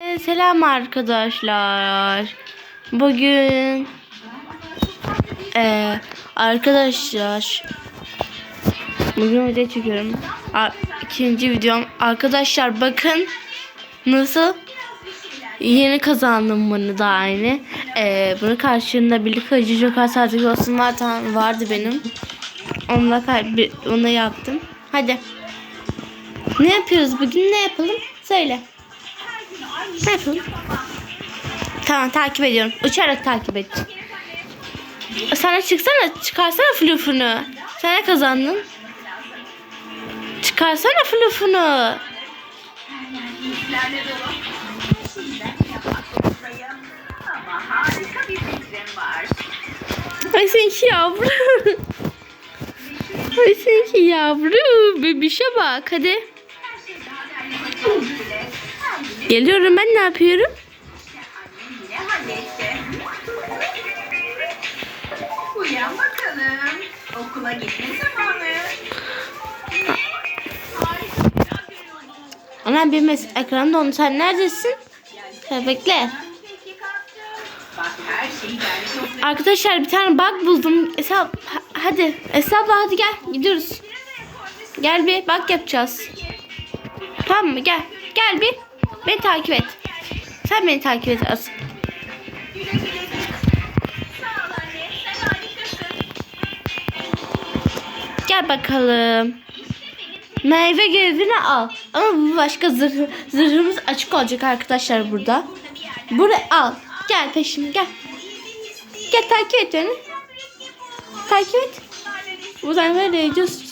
Ee, Selam arkadaşlar. Bugün eee, arkadaşlar bugün video çekiyorum. A- İkinci videom. Arkadaşlar bakın nasıl yeni kazandım bunu da aynı. Eee bunu karşılığında birlik acı joker saati olsun zaten vardı benim. Onunla onu yaptım. Hadi. Ne yapıyoruz bugün? Ne yapalım? Söyle. Yapalım? Tamam takip ediyorum. Uçarak takip et. Sana çıksana, çıkarsana flufunu. Sen ne kazandın? Çıkarsana flufunu. Ay seninki yavru. Ay seninki yavru. Bebişe bak hadi. Geliyorum ben ne yapıyorum? Uyan bakalım. Okula gitme zamanı. Anam bir mes ekranda onu sen neredesin? Ha, bekle. Arkadaşlar bir tane bug buldum. Ha- hadi. Esra abla hadi gel gidiyoruz. Gel bir bak yapacağız. Tamam mı? Gel. Gel bir. Beni takip et. Sen beni takip et asıl. Gel bakalım. Meyve görevini al. Ama bu başka zırh, zırhımız açık olacak arkadaşlar burada. Buraya al. Gel peşime gel. Gel takip et beni. Takip et. Buradan böyle gidiyorsunuz.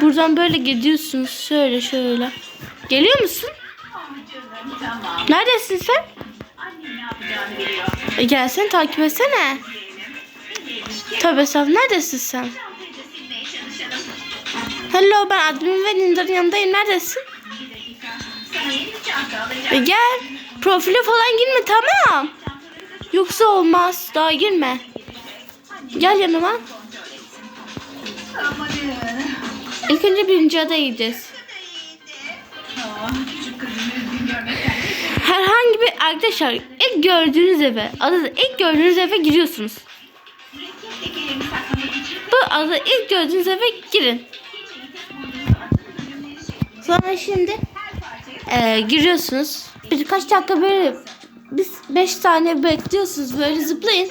Buradan böyle gidiyorsunuz. Şöyle şöyle. Geliyor musun? Neredesin sen? E gelsen takip etsene. Tövbe estağfurullah. Neredesin sen? Hello ben admin ve Ninder'ın yanındayım. Neredesin? E gel. Profile falan girme tamam. Yoksa olmaz. Daha girme. Gel yanıma. İlk önce birinci görmekten Herhangi bir arkadaşlar ilk gördüğünüz eve adada ilk gördüğünüz eve giriyorsunuz. Bu adada ilk gördüğünüz eve girin. Sonra şimdi e, giriyorsunuz. Birkaç dakika böyle biz 5 saniye bekliyorsunuz böyle zıplayın.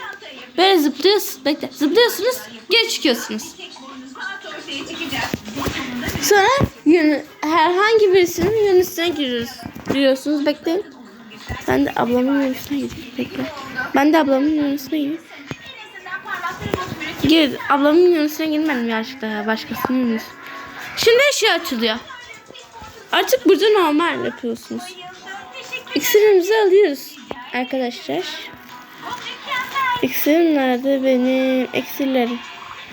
Böyle zıplıyorsunuz. Bekle. Zıplıyorsunuz. Geri çıkıyorsunuz. Sonra yönü, herhangi birisinin yönüsüne giriyoruz. Giriyorsunuz. Bekleyin. Ben de ablamın yönüsüne gideyim. Bekle. Ben de ablamın yönüsüne gideyim. Gir. Ablamın yönüsüne girmedim gerçekten. Başkasının yönüsü. Şimdi şey açılıyor. Artık burada normal yapıyorsunuz. İksirimizi alıyoruz arkadaşlar. İksirim nerede benim? İksirlerim.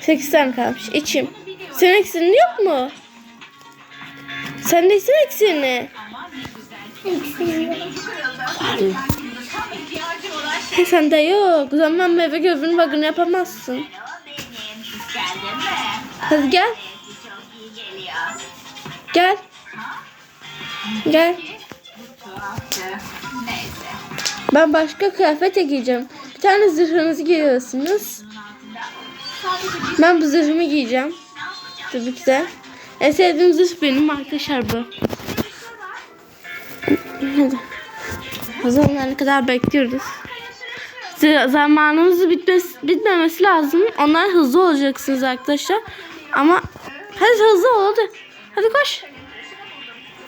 8 tane kalmış. İçim. Senin iksirin yok mu? Sen de olan şey He sende yok. O zaman meyve gövünün bakını yapamazsın. Hadi gel. Gel. Gel. Ben başka kıyafet giyeceğim. Bir tane zırhınızı giyiyorsunuz. Ben bu zırhımı giyeceğim. Tabii ki de. En sevdiğim zırh benim arkadaşlar bu. Hadi. O zamanlara kadar bekliyoruz. Zamanımız bitmesi, bitmemesi lazım. Onlar hızlı olacaksınız arkadaşlar. Ama hadi hızlı ol hadi. Hadi koş.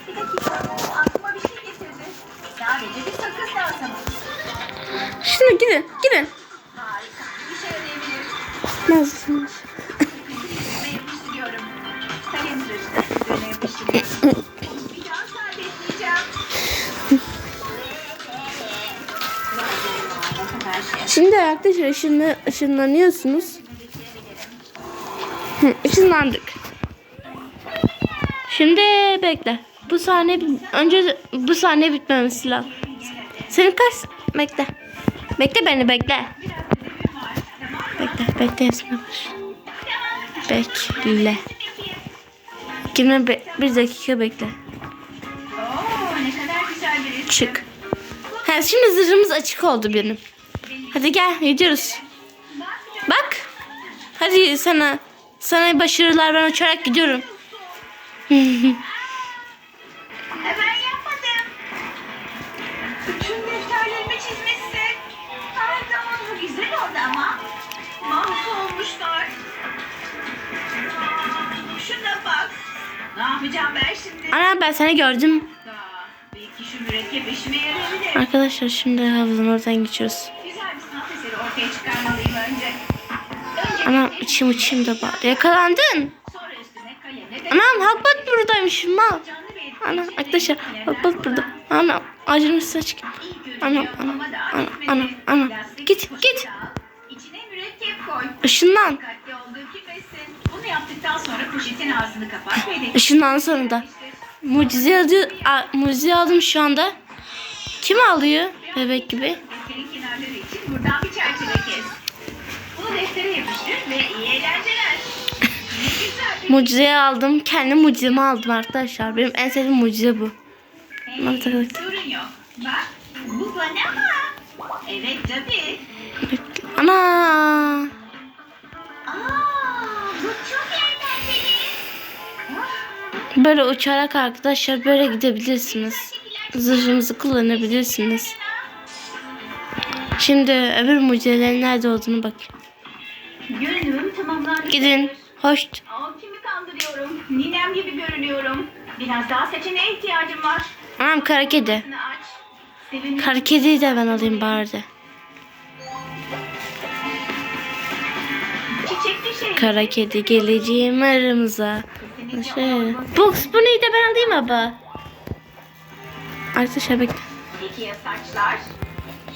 Bir dakika. Aklıma bir şey getirdi. Sadece bir sakız lazım. Şimdi gidin gidin. Harika. İşe yarayabilir. Nasılsınız? Arkadaşlar ışınla, ışınlanıyorsunuz. Hı. Şimdi bekle. Bu sahne önce bu sahne bitmemesi lazım. Senin kaç? Bekle. Bekle beni bekle. Bekle bekle hepsine baş. Bekle. Girme be- bir dakika bekle. Çık. Ha, şimdi zırhımız açık oldu benim. Hadi gel gidiyoruz. Bak. Hadi sana sana başarılar ben uçarak gidiyorum. Hemen yapmadım. Bütün defterlerimi çizmişsin. Ay tamam bu güzel oldu ama. Mahvolmuşlar. Şuna bak. Ne yapacağım ben şimdi? Ana ben seni gördüm. Belki şu mürekkep işime yarayabilir. Arkadaşlar şimdi havuzun oradan geçiyoruz. Ortaya çıkarmalıyım önce. Önce Anam içim içim de bari. Yakalandın. Anam Hakbat buradaymış mal. canlı ve etkili Ana şeyleri arkadaşlar Hakbat burada. Anam acının üstüne çık. Anam anam anam anam anam. Git git. Bunu yaptıktan sonra sonunda. Mucize aldı, a, mucize aldım şu anda. Kim alıyor bebek gibi? Buradan bir çerçeve kes. Bunu deftere yapıştır ve iyi eğlenceler. Mucizeyi aldım. Kendi mucizemi aldım arkadaşlar. Benim en sevdiğim mucize bu. Hey, sorun yok. Bak bu bana mı? Evet tabii. Ana! Aa, bu çok eğlenceli. Böyle uçarak arkadaşlar böyle gidebilirsiniz. Zırhınızı kullanabilirsiniz. Şimdi öbür mucizelerin nerede olduğunu bak. Görünümüm tamamlandı. Gidin. Hoş. Aa, kimi kandırıyorum? Ninem gibi görünüyorum. Biraz daha seçeneğe ihtiyacım var. Anam kara kedi. Kara kediyi de ben alayım bari şey. Kara kedi geleceğim aramıza. Şey. Box bu neydi ben alayım baba. Arkadaşlar bekle. Peki ya saçlar?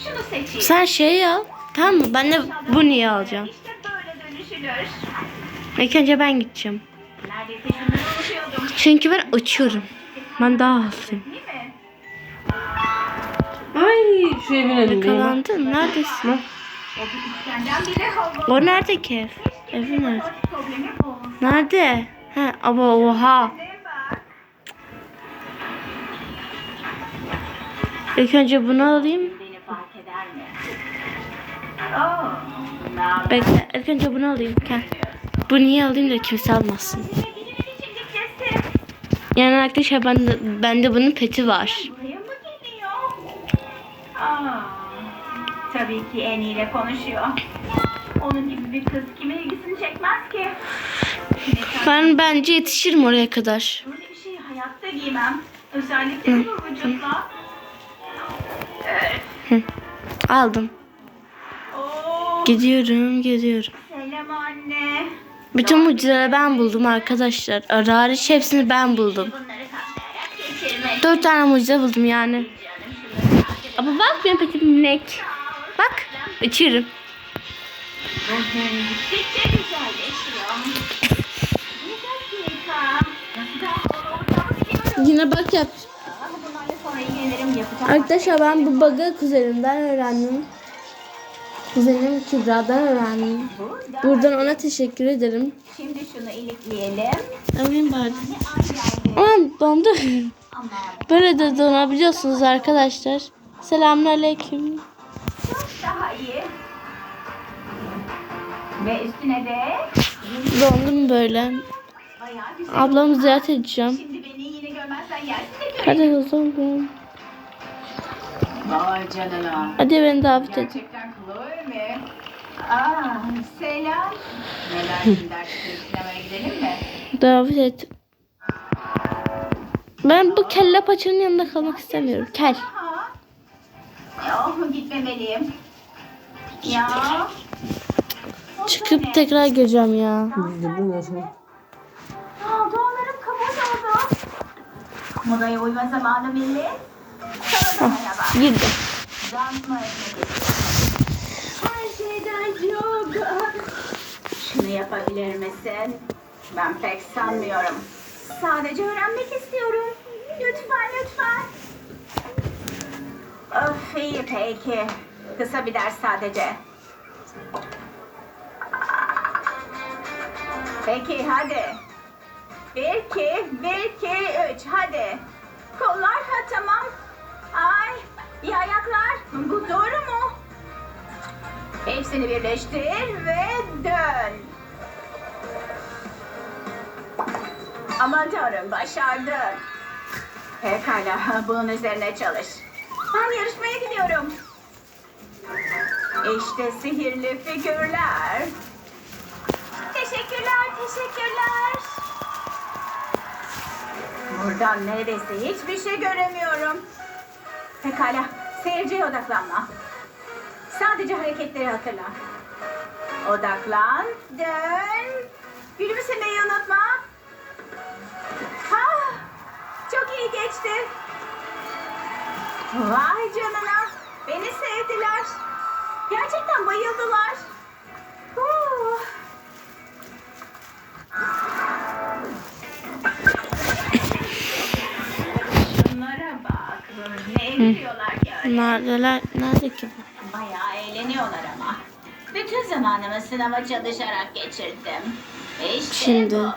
Şunu seçeyim. Sen şeyi al. Tamam mı? Ben de bu niye alacağım? İşte böyle dönüşülür. İlk önce ben gideceğim. Neredeyse şunları unutuyordum. Çünkü ben uçuyorum. Ben daha hızlıyım. Değil mi? Ay şu evin önündeyim. Yakalandın. Neredesin? O bir üçgenden bile havalı. O nerede ki ev? Evi nerede? Problemi bu. Nerede? Ha, ama oha. Ne. İlk önce bunu alayım. Bekle. İlk önce bunu alayım. Gel. Bu niye alayım da kimse almasın. Yani arkadaşlar bende, bende bunun peti var. Aa, tabii ki en ile konuşuyor. Onun gibi bir kız kimin ilgisini çekmez ki? Ben bence yetişirim oraya kadar. Böyle bir şeyi hayatta giymem. Özellikle bu vücutla. Aldım. Gidiyorum, gidiyorum. selam anne. Bütün mucizeleri ben buldum arkadaşlar. Ara hariç hepsini ben buldum. Dört tane mucize buldum yani. Ama bak benim petim minik. Bak, biliyorum. Yine bak yap. Arkadaşlar ben bu bug'ı kuzenimden öğrendim. Kuzenim Kübra'dan öğrendim. Burada. Buradan ona teşekkür ederim. Şimdi şunu ilikleyelim. Alayım bari. Aman dondu. Böyle de donabiliyorsunuz arkadaşlar. Selamünaleyküm. çok daha iyi. Ve üstüne de Dondum böyle. güzel. Ablamı ziyaret edeceğim. Şimdi beni yine görmezsen gelsin de göreyim. Hadi hızlı olun. Vay canına. Hadi beni davet edin. Gerçekten Chloe mi? Aa, selam. Neler artık sinemaya gidelim mi? Davet et. Ben bu kelle paçanın yanında kalmak istemiyorum. Kel. Yok gitmemeliyim. Ya. Çıkıp tekrar göreceğim ya. De bu nasıl? Aa, doğalarım kapalı oldu. Modaya uyma zamanı millet. Girdim. Etmek Her şeyden çok. Şunu yapabilir misin? Ben pek sanmıyorum. Sadece öğrenmek istiyorum. Lütfen lütfen. Of iyi peki. Kısa bir ders sadece. Peki hadi. Bir iki, bir iki, üç hadi. Kollar ha tamam. Bu doğru mu? Hepsini birleştir ve dön. Aman tanrım başardın. Pekala bunun üzerine çalış. Ben yarışmaya gidiyorum. İşte sihirli figürler. Teşekkürler, teşekkürler. Buradan neredeyse hiçbir şey göremiyorum. Pekala, seyirciye odaklanma. Sadece hareketleri hatırla. Odaklan, dön. Gülümsemeyi unutma. Ha, çok iyi geçti. Vay canına, beni sevdiler. Gerçekten bayıldılar. Huu. Neredeler? Nerede ki? Bayağı eğleniyorlar ama. Bütün zamanımı sınava çalışarak geçirdim. İşte Şimdi. bu.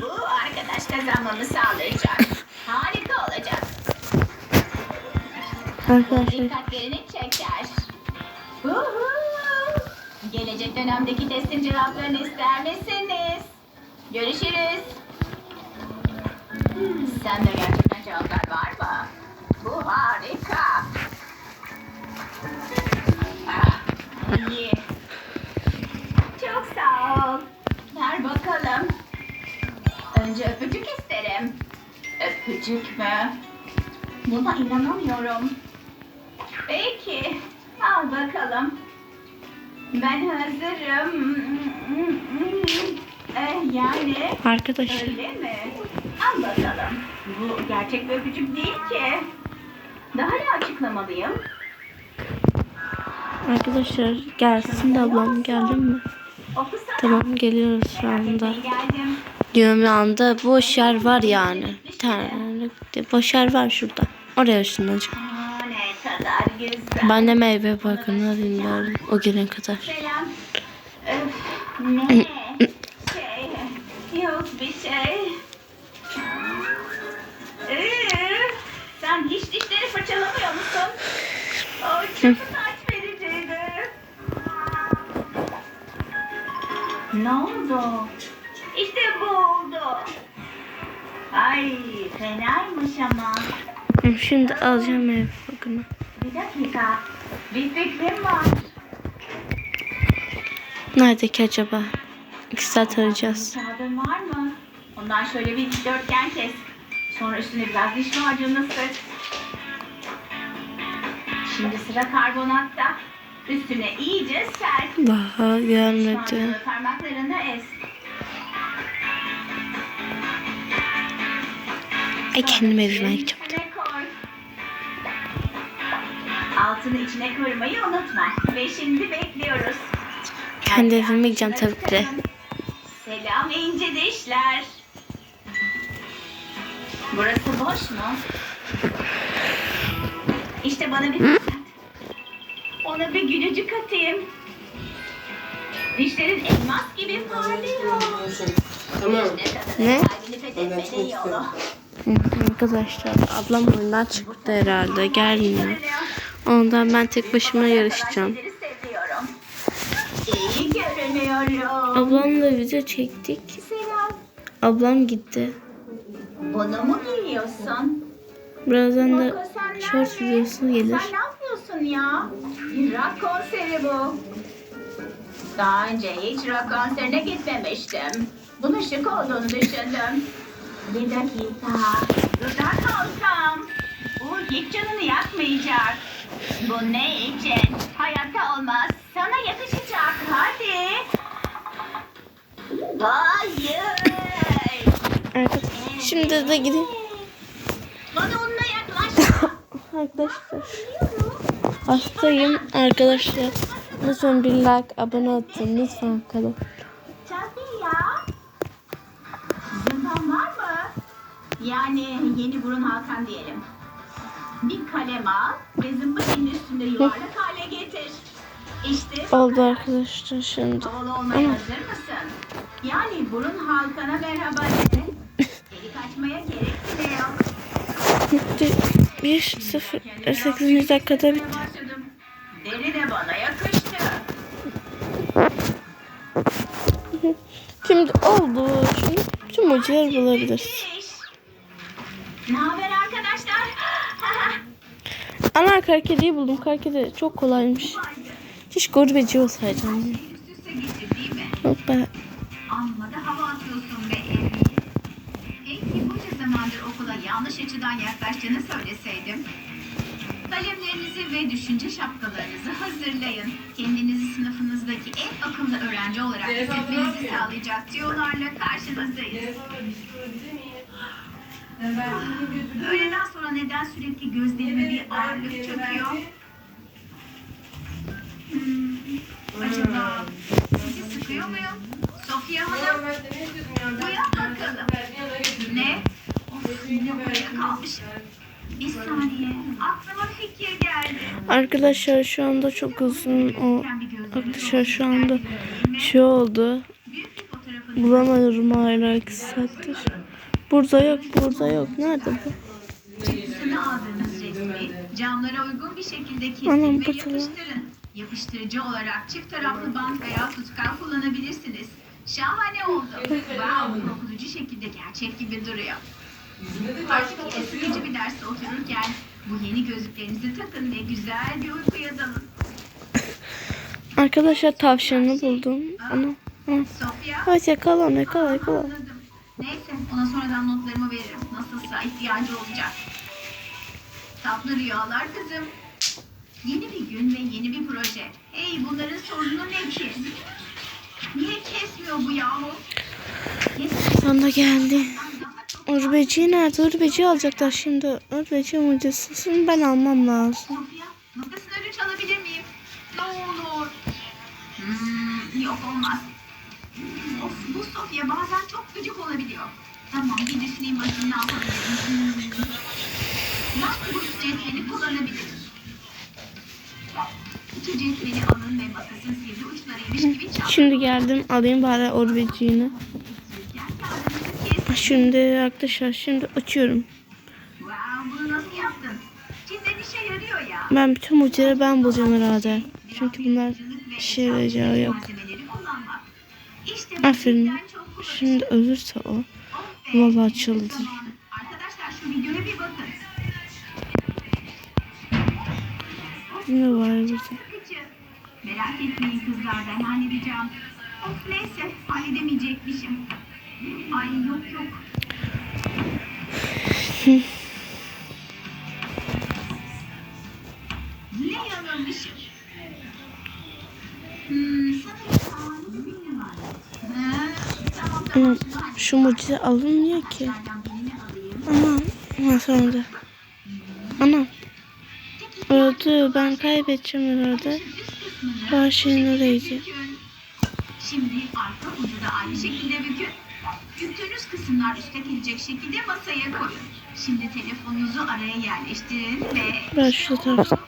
Bu arkadaş kazanmamı sağlayacak. Harika olacak. Arkadaşlar Dikkatlerini çeker. Huhu. Gelecek dönemdeki testin cevaplarını ister misiniz? Görüşürüz. Hmm, Sende gerçekten cevaplar var mı? İyi. Çok sağ ol. Ver bakalım. Önce öpücük isterim. Öpücük mü? Buna inanamıyorum. Peki. Al bakalım. Ben hazırım. Eh, yani arkadaşlar öyle mi? Al bakalım. Bu gerçek bir öpücük değil ki. Daha ne açıklamalıyım? Arkadaşlar gelsin de ablam geldin mi? Tamam geliyoruz şu anda. Diyorum bir anda boş yer var yani. Bir tane boş yer var şurada. Oraya güzel. Ben de meyve alayım bari o güne kadar. Ne? Şey, yok bir şey. Ee, sen hiç dişleri fırçalamıyor musun? O Ne oldu? İşte bu oldu. Ay fenaymış ama. Şimdi alacağım meyve bakımı. Bir dakika. Bir fikrim var. Nerede ki acaba? İki saat arayacağız. Kağıdın var mı? Ondan şöyle bir dikdörtgen kes. Sonra üstüne biraz diş macunu sık. Şimdi sıra karbonatta. Üstüne iyice ser. Daha gelmedi. Parmaklarını ez. Ay kendim evime gideceğim. İçine koy. Altını içine koymayı unutma. Ve şimdi bekliyoruz. Kendi evime gideceğim tabii ki de. Selam ince dişler. Burası boş mu? İşte bana bir. Ona bir gülücük atayım. Dişlerin elmas gibi parlıyor. Tamam. Ne? Arkadaşlar ablam oyundan çıktı herhalde gelmiyor. Ondan ben tek başıma yarışacağım. Ablamla video çektik. Selam. Ablam gitti. Bunu mu giyiyorsun? Birazdan da nerede? videosu gelir. Sen ne yapıyorsun ya? Rock konseri bu. Daha önce hiç rock konserine gitmemiştim. Bunun şık olduğunu düşündüm. Bir dakika. Dudak kalsam. Bu hiç canını yakmayacak. Bu ne için? Hayatta olmaz. Sana yakışacak. Hadi. Hayır. Arkadaşlar şimdi de gideyim. Bana yaklaşma. Arkadaşlar hastayım arkadaşlar. Lütfen bir like abone atın lütfen ya. Zımban var mı? Yani yeni burun halkan diyelim. Bir kalem al ve zımbanın üstünde yuvarlak hale getir. İşte Oldu arkadaşlar şimdi. Havalı olmaya hazır mısın? Yani burun halkana merhaba de. Delik açmaya gerek bile yok. Bitti. 1 0 8. dakikada bitti. Deri de bana yakıştı. Şimdi oldu. Şimdi tüm ucuları bulabiliriz. Ne arkadaşlar? Ana kar kediyi buldum. Kar kedi çok kolaymış. Hiç gurbeci olsaydım. Hoppa. Zamandır okula yanlış açıdan yaklaştığını söyleseydim. Kalemlerinizi ve düşünce şapkalarınızı hazırlayın. Kendinizi sınıfınızdaki en akıllı öğrenci olarak hissetmenizi sağlayacak tiyolarla karşınızdayız. Öğleden sonra neden sürekli gözlerime bir ağırlık çöküyor? Hmm, acaba sizi sıkıyor muyum? Sofya Hanım, uyan bakalım. Ne? Bir saniye, aklıma fikir geldi. Arkadaşlar şu anda çok uzun o arkadaşlar şu anda şey oldu. Bulamıyorum hala iki saattir. Burada yok, burada yok. Nerede bu? çıktısını aldığınız resmi camlara uygun bir şekilde kesin Anam, ve yapıştırın. Yapıştırıcı olarak çift taraflı bant veya tutkal kullanabilirsiniz. Şahane oldu. Wow, korkutucu şekilde gerçek gibi duruyor. Artık sıkıcı bir derste otururken bu yeni gözlüklerinizi takın ve güzel bir uykuya dalın. Arkadaşlar tavşanını buldum. Sofya, Hadi yakala onu, yakala yakala. anladım. Neyse, ona sonradan notlarımı veririm. Nasılsa ihtiyacı olacak. Tatlı rüyalar kızım. Yeni bir gün ve yeni bir proje. Hey, bunların sorunu ne ki? Niye kesmiyor bu yahu? Sonunda geldi. Urbeci nerede? Urbeci alacaklar şimdi. Urbeci mucizesini ben almam lazım. Sofya, makasını ödünç alabilir miyim? Ne olur. Hmm, yok olmaz. Of bu Sofya bazen çok gıcık olabiliyor. Tamam bir düşüneyim bakayım ne yapabilirim. Hmm. Ben bu cetveli kullanabilirim. Şimdi geldim alayım bari kağıdınızı kes. Şimdi arkadaşlar şimdi açıyorum. Ben bütün mucizeleri ben bulacağım herhalde. Çünkü bunlar işe yarayacağı yok. Aferin. Şimdi ölürse o. Bir bakın. Ne var burada? Merak etmeyin kızlar ben halledeceğim. Of neyse halledemeyecekmişim. Ay yok yok. Yine yanılmışım. Hmm, sanırım şu mucize alınmıyor ki. Anam. Ha sonra. Anam. Öldü. Ben kaybedeceğim herhalde. Her şeyin oraydı. Şimdi arka ucu da aynı şekilde bükün. Büktüğünüz kısımlar üste gelecek şekilde masaya koyun. Şimdi telefonunuzu araya yerleştirin ve tarafta.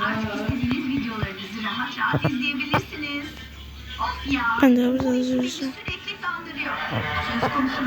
artık istediğiniz videolarınızı rahat rahat izleyebilirsiniz. Of ya. Ben de burada bu iş beni üzülürsün. Sürekli kandırıyor. Söz konusu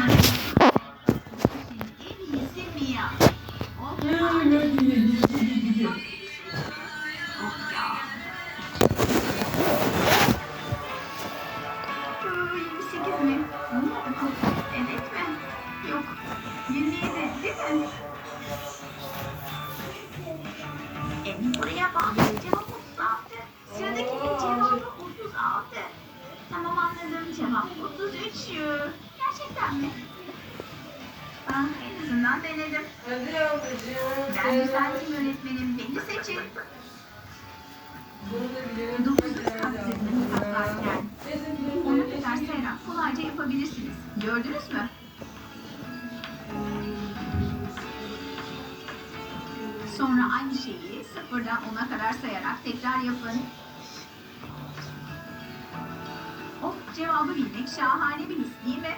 cevabı bilmek şahane bir his değil mi?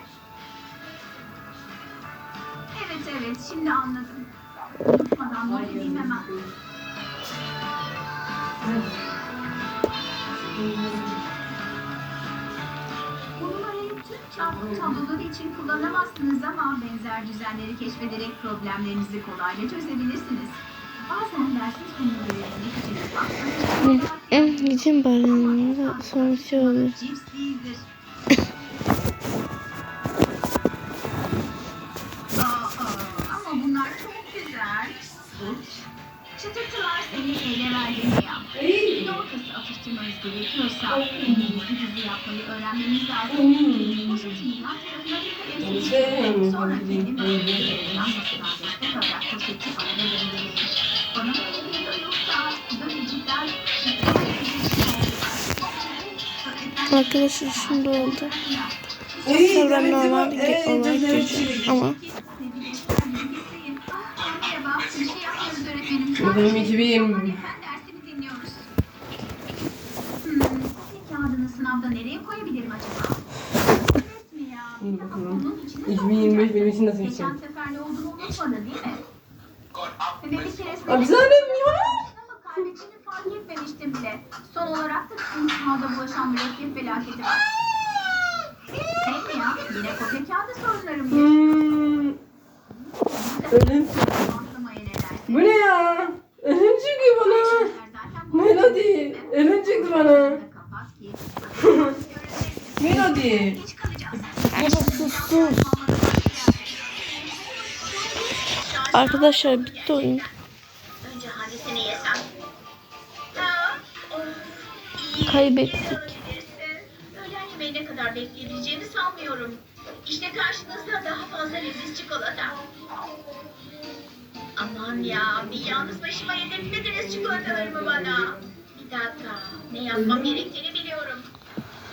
Evet evet şimdi anladım. Unutmadan not edeyim hemen. Bu numarayı tüm Çarpım tabloları için kullanamazsınız ama benzer düzenleri keşfederek problemlerinizi kolayca çözebilirsiniz. Bazen dersin ufak Gidin bari. Sonra şey olur. Çıtırtılar seni ele verdiğini yap. Yorkası atıştırmanız gerekiyorsa gizli gizli yapmayı öğrenmeniz lazım. Poşetin yan tarafına bir. Sonra kendi bölümünü yanmasından Arkadaşlar şimdi oldu. Sonra normal bir olarak geçiyorum ama şey. Bakalım 2020. Fen dersini dinliyoruz. Hmm, kopya kağıdını sınavda nereye koyabilirim acaba? Evet mi ya? İyi bakalım. Bunun içine 2025 benim için nasıl Geçen geçecek? sefer ne olduğunu değil mi? Ve bir keresinde... Abi zaten ya. Ama kaybettiğini fark etmemiştim bile. Son olarak da tüm sınavda bulaşan mürekkep felaketi var. Hey mi ya? Yine kopya kağıdı sorunlarım. Hmm. Ölüm. Bu ne ya? Ölüm çıktı bana. Melody. Ölüm çıktı bana. Kapat ki. Melody. Geç kalacağız. arkadaşlar bitti oyun. Kaybettik. Öğlen yemeğine kadar bekleyebileceğimi sanmıyorum. İşte karşınızda daha fazla leziz çikolata. Aman ya, bir yalnız başıma yedirtmediniz çikolatalarımı bana. Bir dakika, ne yapmam gerektiğini biliyorum.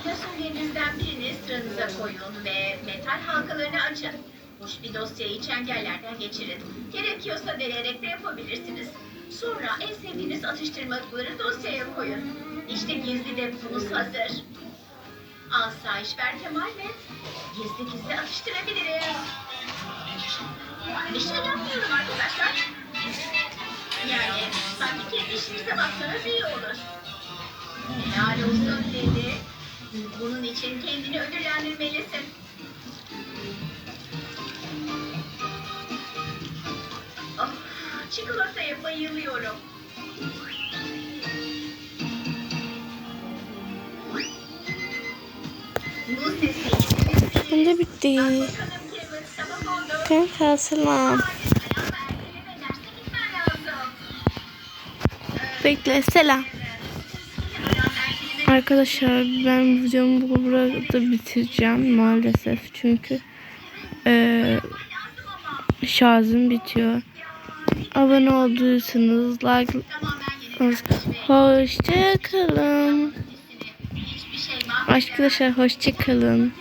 Klasörlerinizden birini sıranıza koyun ve metal halkalarını açın. Boş bir dosyayı çengellerden geçirin. Gerekiyorsa deleyerek de yapabilirsiniz. Sonra en sevdiğiniz atıştırmalıkları dosyaya koyun. İşte gizli deponuz hazır. Asayiş ver Kemal ve gizli gizli atıştırabiliriz. Bir şey yapmıyorum arkadaşlar. Yani sanki kendi işinize baksanız iyi olur. Helal olsun dedi. Bunun için kendini ödüllendirmelisin. Çikolataya bayılıyorum. Bu sesi Şimdi bitti. Kanka selam. Bekle selam. Arkadaşlar ben videomu bu- burada bitireceğim maalesef çünkü eee şarjım bitiyor. Abone olduysanız like hoşça kalın. Arkadaşlar hoşça kalın.